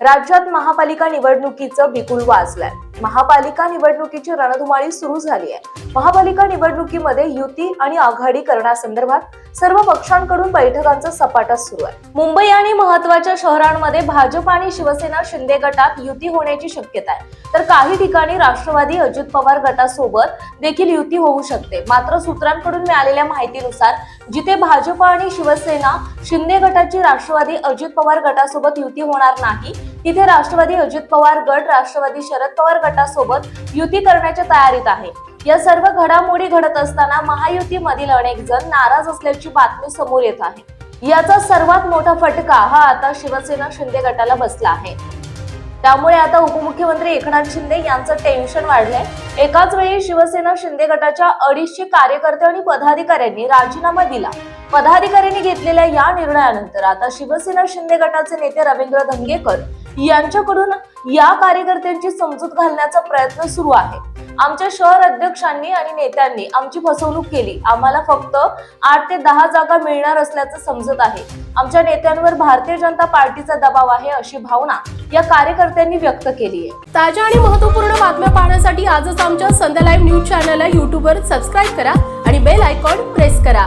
राज्यात महापालिका निवडणुकीचं बिगुल वाजलंय. महापालिका निवडणुकीची रणधुमाळी सुरू झाली आहे महापालिका निवडणुकीमध्ये युती आणि आघाडी करण्यासंदर्भात सर्व पक्षांकडून बैठकांचा सपाटा सुरू आहे. मुंबई आणि महत्त्वाच्या शहरांमध्ये भाजप आणि शिवसेना शिंदे गटात युती होण्याची शक्यता आहे. तर काही ठिकाणी राष्ट्रवादी अजित पवार गटासोबत देखील युती होऊ शकते. मात्र सूत्रांकडून मिळालेल्या माहितीनुसार जिथे भाजप आणि शिवसेना शिंदे गटाची राष्ट्रवादी अजित पवार गटासोबत युती होणार नाही तिथे राष्ट्रवादी अजित पवार गट राष्ट्रवादी शरद पवार गटासोबत युती करण्याच्या तयारीत आहे. या सर्व घडामोडी घडत असताना महायुतीमधील अनेक जण नाराज असल्याची बातमी समोर येत आहे. याचा सर्वात मोठा फटका हा आता शिवसेना शिंदे गटाला बसला आहे. त्यामुळे आता उपमुख्यमंत्री एकनाथ शिंदे यांचं टेन्शन वाढलंय. एकाच वेळी शिवसेना शिंदे गटाच्या अडीचशे कार्यकर्ते आणि पदाधिकाऱ्यांनी राजीनामा दिला. पदाधिकाऱ्यांनी घेतलेल्या या निर्णयानंतर आता शिवसेना शिंदे गटाचे नेते रवींद्र धंगेकर यांच्याकडून या कार्यकर्त्यांची समजूत घालण्याचा प्रयत्न सुरू आहे. आमच्या शहर अध्यक्षांनी आणि नेत्यांनी आमची फसवणूक केली. आम्हाला फक्त आठ ते दहा जागा मिळणार असल्याचं समजत आहे. आमच्या नेत्यांवर भारतीय जनता पार्टीचा दबाव आहे अशी भावना या कार्यकर्त्यांनी व्यक्त केली आहे. ताज्या आणि महत्त्वपूर्ण बातम्या पाहण्यासाठी आजच आमच्या संध्या लाईव्ह न्यूज चॅनलला यूट्यूबवर सबस्क्राईब करा आणि बेल आयकॉन प्रेस करा.